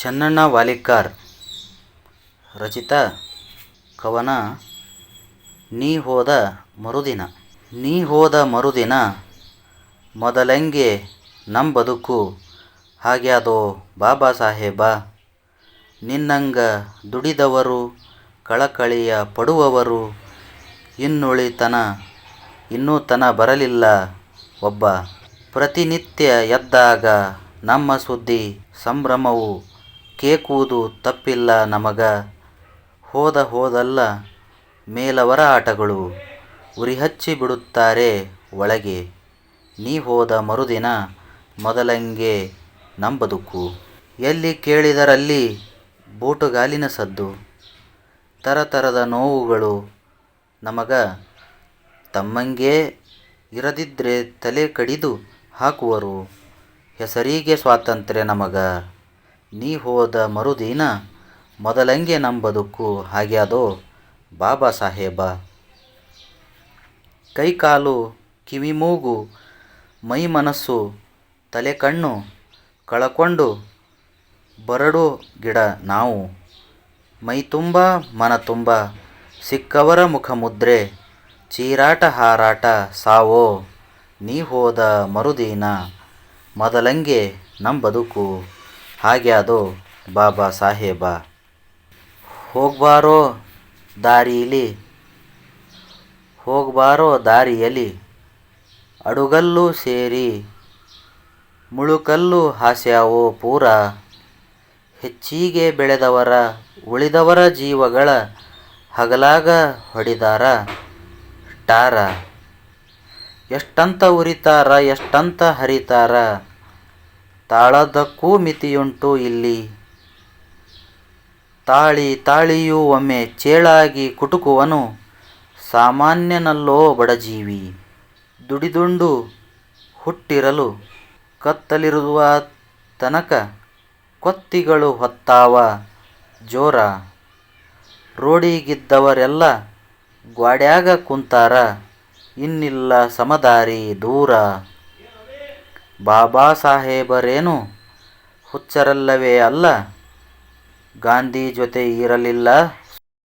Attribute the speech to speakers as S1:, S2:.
S1: ಚನ್ನಣ್ಣ ವಾಲಿಕಾರ್, ರಚಿತ ಕವನ, ನೀ ಹೋದ ಮರುದಿನ, ನೀ ಹೋದ ಮರುದಿನ, ಮೊದಲಂಗೆ ನಮ್ಮ ಬದುಕು, ಹಾಗ್ಯಾದೋ ಬಾಬಾ ಸಾಹೇಬ, ನಿನ್ನಂಗ ದುಡಿದವರು, ಕಳಕಳಿಯ ಪಡುವವರು, ಇನ್ನುಳಿತನ, ಇನ್ನೂ ತನ ಬರಲಿಲ್ಲ ಒಬ್ಬ. ಪ್ರತಿನಿತ್ಯ ಎದ್ದಾಗ ನಮ್ಮ ಸುದ್ದಿ ಸಂಭ್ರಮವು ಕೇಕುವುದು ತಪ್ಪಿಲ್ಲ ನಮಗ. ಹೋದ ಹೋದಲ್ಲ ಮೇಲವರ ಆಟಗಳು. ಉರಿಹಚ್ಚಿ ಬಿಡುತ್ತಾರೆ ಒಳಗೆ. ನೀ ಹೋದ ಮರುದಿನ ಮೊದಲಂಗೆ ನಂಬದುಕು. ಎಲ್ಲಿ ಕೇಳಿದರಲ್ಲಿ ಬೂಟುಗಾಲಿನ ಸದ್ದು. ತರತರದ ನೋವುಗಳು ನಮಗ ತಮ್ಮಂಗೆ ಇರದಿದ್ರೆ ತಲೆ ಕಡಿದು ಹಾಕುವರು. ಹೆಸರಿಗೆ ಸ್ವಾತಂತ್ರ್ಯ ನಮಗ. ನೀ ಹೋದ ಮರುದಿನ ಮೊದಲಂಗೆ ನಮ್ಮ ಬದುಕು ಹಾಗ್ಯಾದೋ ಬಾಬಾ ಸಾಹೇಬ. ಕೈಕಾಲು ಕಿವಿ ಮೂಗು ಮೈ ಮನಸ್ಸು ತಲೆ ಕಣ್ಣು ಕಳಕೊಂಡು ಬರಡು ಗಿಡ ನಾವು. ಮೈ ತುಂಬ ಮನ ತುಂಬ ಸಿಕ್ಕವರ ಮುಖಮುದ್ರೆ, ಚೀರಾಟ ಹಾರಾಟ ಸಾವೋ. ನೀ ಹೋದ ಮರುದಿನ ಮೊದಲಂಗೆ ನಮ್ಮ ಬದುಕು ಹಾಗ್ಯಾದೋ ಬಾಬಾ ಸಾಹೇಬ, ಹೋಗ್ಬಾರೋ ದಾರಿಲಿ, ಹೋಗ್ಬಾರೋ ದಾರಿಯಲಿ ಅಡುಗಲ್ಲು ಸೇರಿ ಮುಳುಕಲ್ಲು ಹಾಸ್ಯಾವೋ ಪೂರ, ಹೆಚ್ಚಿಗೆ ಬೆಳೆದವರ, ಉಳಿದವರ ಜೀವಗಳ ಹಗಲಾಗ ಹೊಡಿದಾರ, ಟಾರ. ಎಷ್ಟಂತ ಉರಿತಾರ, ಎಷ್ಟಂತ ಹರಿತಾರ ತಾಳದಕ್ಕೂ ಮಿತಿಯುಂಟು ಇಲ್ಲಿ. ತಾಳಿ ತಾಳಿಯೂ ಒಮ್ಮೆ ಚೇಳಾಗಿ ಕುಟುಕುವನು, ಸಾಮಾನ್ಯನಲ್ಲೋ ಬಡಜೀವಿ ದುಡಿದುಂಡು ಹುಟ್ಟಿರಲು ಕತ್ತಲಿರುವ ತನಕ ಕೊತ್ತಿಗಳು ಹೊತ್ತಾವ ಜೋರ. ರೋಡಿಗಿದ್ದವರೆಲ್ಲ ಗ್ವಾಡ್ಯಾಗ ಕುಂತಾರ, ಇನ್ನಿಲ್ಲ ಸಮದಾರಿ ದೂರ. ಬಾಬಾ ಸಾಹೇಬರೇನು? ಹುಚ್ಚರಲ್ಲವೇ ಅಲ್ಲ? ಗಾಂಧಿ ಜೊತೆ ಇರಲಿಲ್ಲ?